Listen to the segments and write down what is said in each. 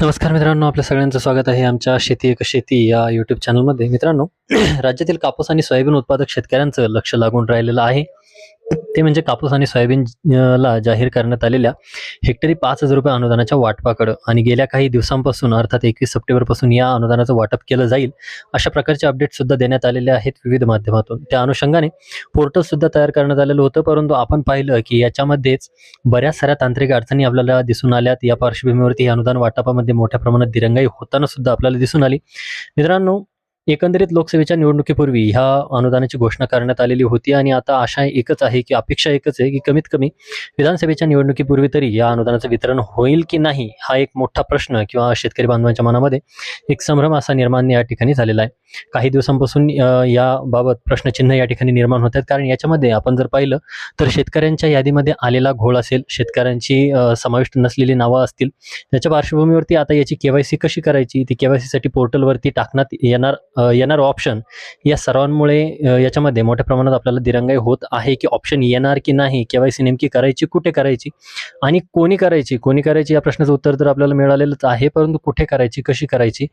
नमस्कार मित्रांनो आपल्या सगळ्यांचं स्वागत आहे आमच्या शेती एक शेती या यूट्यूब चॅनलमध्ये मित्रांनो राज्यातील कापूस आणि सोयाबीन उत्पादक शेतकऱ्यांचं लक्ष लागून राहिलेलं आहे. ते म्हणजे कापूस आणि सोयाबीन ला जाहीर करण्यात आलेल्या हेक्टरी पाच हजार रुपये अनुदानाच्या वाटपाकडं. आणि गेल्या काही दिवसांपासून अर्थात एकवीस सप्टेंबरपासून या अनुदानाचं वाटप केलं जाईल अशा प्रकारचे अपडेट सुद्धा देण्यात आलेले आहेत विविध माध्यमातून. त्या अनुषंगाने पोर्टल सुद्धा तयार करण्यात आलेलं होतं परंतु आपण पाहिलं की याच्यामध्येच बऱ्याच साऱ्या तांत्रिक अडचणी आपल्याला दिसून आल्यात. या पार्श्वभूमीवरती हे अनुदान वाटपामध्ये मोठ्या प्रमाणात दिरंगाई होताना सुद्धा आपल्याला दिसून आली. मित्रांनो एकंदरीत लोकसभेच्या निवडणुकीपूर्वी ह्या अनुदानाची घोषणा करण्यात आलेली होती आणि आता आशा एकच आहे की अपेक्षा एकच आहे की कमीत कमी विधानसभेच्या निवडणुकीपूर्वी तरी या अनुदानाचं वितरण होईल की नाही हा एक मोठा प्रश्न किंवा शेतकरी बांधवांच्या मनामध्ये एक संभ्रम असा निर्माण या ठिकाणी झालेला आहे. काही दिवसांपासून याबाबत प्रश्नचिन्ह या ठिकाणी निर्माण होत आहेत. कारण याच्यामध्ये आपण जर पाहिलं तर शेतकऱ्यांच्या यादीमध्ये आलेला घोळ असेल शेतकऱ्यांची समाविष्ट नसलेली नावं असतील त्याच्या पार्श्वभूमीवरती आता याची केवायसी कशी करायची? ती केवायसीसाठी पोर्टलवरती टाकण्यात येणार येणार ऑप्शन या सर्वांमुळे याच्यामध्ये मोठ्या प्रमाणात आपल्याला दिरंगाई होत आहे की ऑप्शन येणार की नाही केवायसी नेमकी करायची कुठे करायची आणि कोणी करायची? कोणी करायची या प्रश्नाचं उत्तर तर आपल्याला मिळालेलंच आहे परंतु कुठे करायची कशी करायची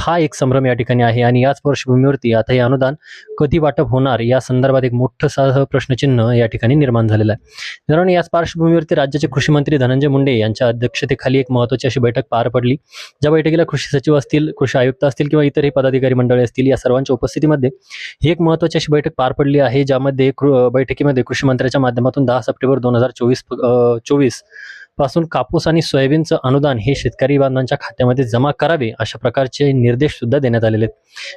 हा एक संभ्रम या ठिकाणी आहे आणि याच पार्श्वभूमीवरती आता हे अनुदान कधी वाटप होणार या संदर्भात एक मोठं सा प्रश्नचिन्ह या ठिकाणी निर्माण झालेलं आहे. कारण याच पार्श्वभूमीवरती राज्याचे कृषी मंत्री धनंजय मुंडे यांच्या अध्यक्षतेखाली एक महत्त्वाची अशी बैठक पार पडली. ज्या बैठकीला कृषी सचिव असतील कृषी आयुक्त असतील किंवा इतरही पदाधिकारी मंडळी असतील या सर्वांच्या उपस्थितीमध्ये. ही एक महत्त्वाची अशी बैठक पार पडली आहे ज्यामध्ये बैठकीमध्ये कृषी मंत्र्याच्या माध्यमातून दहा सप्टेंबर दोन हजार चोवीस चोवीस पासून कापूस आणि सोयाबीनचं अनुदान हे शेतकरी बांधवांच्या खात्यामध्ये जमा करावे अशा प्रकारचे निर्देश सुद्धा देण्यात आलेले आहेत.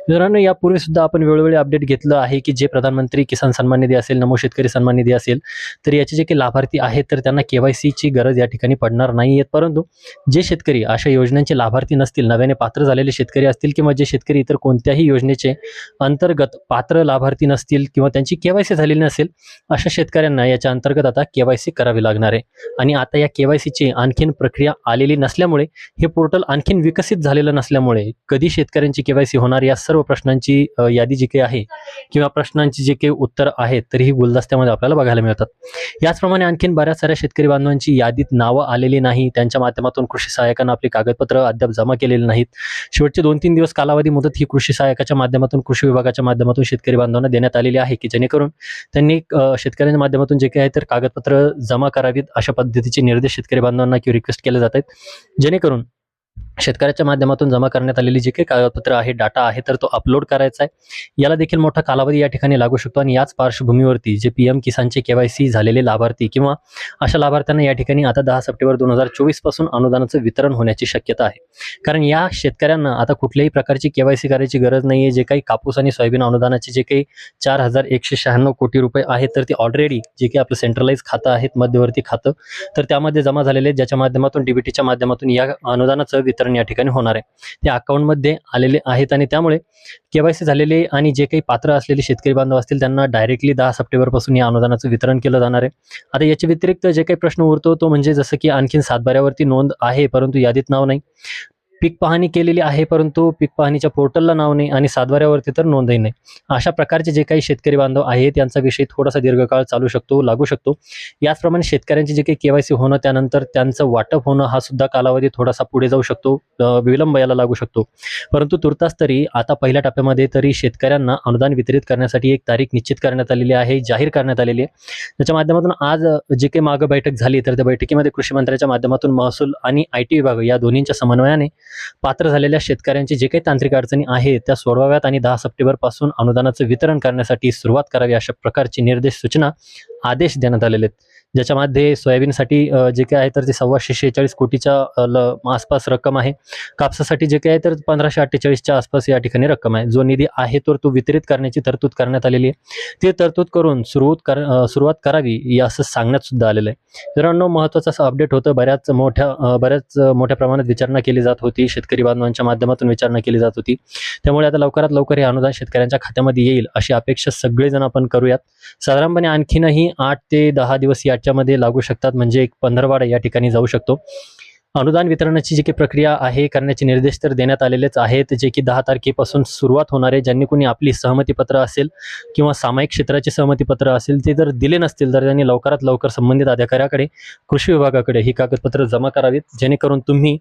मित्रांनो यापूर्वी सुद्धा आपण वेळोवेळी अपडेट घेतलं आहे की जे प्रधानमंत्री किसान सन्मान निधी असेल नमो शेतकरी सन्मान निधी असेल तर याचे जे काही लाभार्थी आहेत तर त्यांना केवायसीची गरज या ठिकाणी पडणार नाही आहेत. परंतु जे शेतकरी अशा योजनांचे लाभार्थी नसतील नव्याने पात्र झालेले शेतकरी असतील किंवा जे शेतकरी इतर कोणत्याही योजनेचे अंतर्गत पात्र लाभार्थी नसतील किंवा त्यांची केवायसी झालेली नसेल अशा शेतकऱ्यांना याच्या अंतर्गत आता केवायसी करावी लागणार आहे. आणि आता या केवायसीची आणखीन प्रक्रिया आलेली नसल्यामुळे हे पोर्टल आणखीन विकसित झालेलं नसल्यामुळे कधी शेतकऱ्यांची केवायसी होणार या सर्व प्रश्नांची यादी जी काही आहे किंवा प्रश्नांची जे काही उत्तर आहेत तरी ही गुलदस्त्यामध्ये आपल्याला बघायला मिळतात. याचप्रमाणे आणखीन बऱ्याच साऱ्या शेतकरी बांधवांची यादीत नावं आलेली नाही त्यांच्या माध्यमातून कृषी सहाय्यकांना आपली कागदपत्र अद्याप जमा केलेली नाहीत. शेवटचे दोन तीन दिवस कालावधी मुदत ही कृषी सहाय्यकाच्या माध्यमातून कृषी विभागाच्या माध्यमातून शेतकरी बांधवांना देण्यात आलेली आहे की जेणेकरून त्यांनी शेतकऱ्यांच्या माध्यमातून जे काही आहे तर कागदपत्र जमा करावीत अशा पद्धतीचे निर्देश शेतकरी बांधवांना किंवा रिक्वेस्ट केले जात आहेत. जेणेकरून शेतकऱ्याच्या माध्यमातून जमा करण्यात आलेली जे काही कागदपत्र आहे डाटा आहे तर तो अपलोड करायचा आहे. याला देखील मोठा कालावधी या ठिकाणी लागू शकतो आणि याच पार्श्वभूमीवरती जे पी एम किसानचे केवायसी झालेले लाभार्थी किंवा अशा लाभार्थ्यांना या ठिकाणी आता दहा सप्टेंबर दोन हजार चोवीसपासून अनुदानाचं वितरण होण्याची शक्यता आहे. कारण या शेतकऱ्यांना आता कुठल्याही प्रकारची केवायसी करायची गरज नाही आहे जे काही कापूस आणि सोयाबीन अनुदानाचे जे काही चार हजार एकशे शहाण्णव कोटी रुपये आहेत तर ते ऑलरेडी जे काही आपलं सेंट्रलाइज खातं आहेत मध्यवर्ती खातं तर त्यामध्ये जमा झालेले ज्याच्या माध्यमातून डीबीटीच्या माध्यमातून या अनुदानाचं वितरण या ठिकाणी होणार आहे. त्या अकाउंटमध्ये आलेले आहेत आणि त्यामुळे केवायसी झालेले आणि जे काही पात्र असलेले शेतकरी बांधव असतील त्यांना डायरेक्टली दहा सप्टेंबरपासून या अनुदानाचं वितरण केलं जाणार आहे. आता याच्या व्यतिरिक्त जे काही प्रश्न उरतो तो म्हणजे जसं की आणखीन सातबाऱ्यावरती नोंद आहे परंतु यादीत नाव नाही. पीक पाहणी केलेली आहे परंतु पीक पाहणीच्या पोर्टलला नाव नाही आणि सातबाऱ्यावरती तर नोंदही नाही. अशा प्रकारचे जे काही शेतकरी बांधव आहेत यांचा विषय थोडासा दीर्घकाळ चालू शकतो लागू शकतो. याचप्रमाणे शेतकऱ्यांचे जे काही केवायसी होणं त्यानंतर त्यांचं वाटप होणं हा सुद्धा कालावधी थोडासा पुढे जाऊ शकतो विलंब याला लागू शकतो. परंतु तुर्तास तरी आता पहिल्या टप्प्यामध्ये तरी शेतकऱ्यांना अनुदान वितरित करण्यासाठी एक तारीख निश्चित करण्यात आलेली आहे जाहीर करण्यात आलेली आहे. त्याच्या माध्यमातून आज जे काही मागं बैठक झाली तर त्या बैठकीमध्ये कृषी मंत्र्याच्या माध्यमातून महसूल आणि आय टी विभाग या दोन्हींच्या समन्वयाने पात्र झालेल्या शेतकऱ्यांची जे काही तांत्रिक अडचणी आहेत त्या सोडवाव्यात आणि दहा सप्टेंबरपासून अनुदानाचं वितरण करण्यासाठी सुरुवात करावी अशा प्रकारची निर्देश सूचना आदेश देण्यात आलेले आहेत. ज्याच्यामध्ये सोयाबीनसाठी जे काही आहे तर ते सव्वाशे शेहेचाळीस कोटीच्या ल- आसपास रक्कम आहे. कापसासाठी जे काही आहे तर पंधराशे अठ्ठेचाळीसच्या आसपास या ठिकाणी रक्कम आहे. जो निधी आहे तर तो वितरित करण्याची तरतूद करण्यात आलेली आहे. ती तरतूद करून सुरुवात कर सुरुवात करावी या असं सांगण्यात सुद्धा आलेलं आहे. मित्रांनो महत्त्वाचं असं अपडेट होतं. बऱ्याच मोठ्या बऱ्याच मोठ्या प्रमाणात विचारणा केली जात होती. शेतकरी बांधवांच्या माध्यमातून विचारणा केली जात होती. त्यामुळे आता लवकरात लवकर हे अनुदान शेतकऱ्यांच्या खात्यामध्ये येईल अशी अपेक्षा सगळेजण आपण करूयात. साधारणपणे आणखीनही आठ ते दहा दिवस या याच्यामध्ये लागू शकतात. म्हणजे एक पंधरवाडा या ठिकाणी जाऊ शकतो. अनुदान वितरणाची जी काही प्रक्रिया आहे करण्याचे निर्देश तर देण्यात आलेलेच आहेत जे की दहा तारखेपासून सुरुवात होणार आहे. ज्यांनी कोणी आपली सहमतीपत्र असेल किंवा सामायिक क्षेत्राचे सहमतीपत्र असेल ते जर दिले नसतील तर त्यांनी लवकरात लवकर संबंधित अधिकाऱ्याकडे कृषी विभागाकडे ही कागदपत्र जमा करावीत. जेणेकरून तुम्ही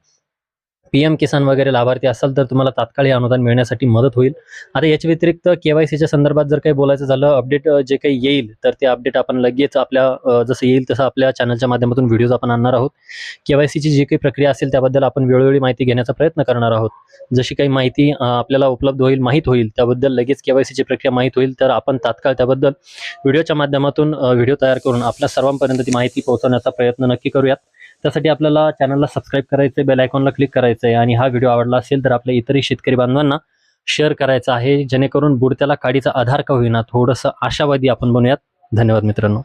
पी एम किसान वगैरे लाभार्थी असाल तर तुम्हाला तात्काळ हे अनुदान मिळण्यासाठी मदत होईल. आता याच्या व्यतिरिक्त केवायसीच्या संदर्भात जर काही बोलायचं झालं अपडेट जे काही येईल तर ते अपडेट आपण लगेच आपल्या जसं येईल तसं आपल्या चॅनलच्या माध्यमातून व्हिडिओज आपण आणणार आहोत. केवायसीची जी काही प्रक्रिया असेल त्याबद्दल आपण वेळोवेळी माहिती घेण्याचा प्रयत्न करणार आहोत. जशी काही माहिती आपल्याला उपलब्ध होईल माहीत होईल त्याबद्दल लगेच केवायसीची प्रक्रिया माहीत होईल तर आपण तात्काळ त्याबद्दल व्हिडिओच्या माध्यमातून व्हिडिओ तयार करून आपल्या सर्वांपर्यंत ती माहिती पोहोचवण्याचा प्रयत्न नक्की करूयात. त्यासाठी आपल्याला चॅनलला सबस्क्राईब करायचं आहे बेल आयकॉनला क्लिक करायचं आहे आणि हा व्हिडिओ आवडला असेल तर आपल्या इतरही शेतकरी बांधवांना शेअर करायचा आहे जेणेकरून बुडत्याला काडीचा आधार का होईना थोडंसं आशावादी आपण बनूयात. धन्यवाद मित्रांनो.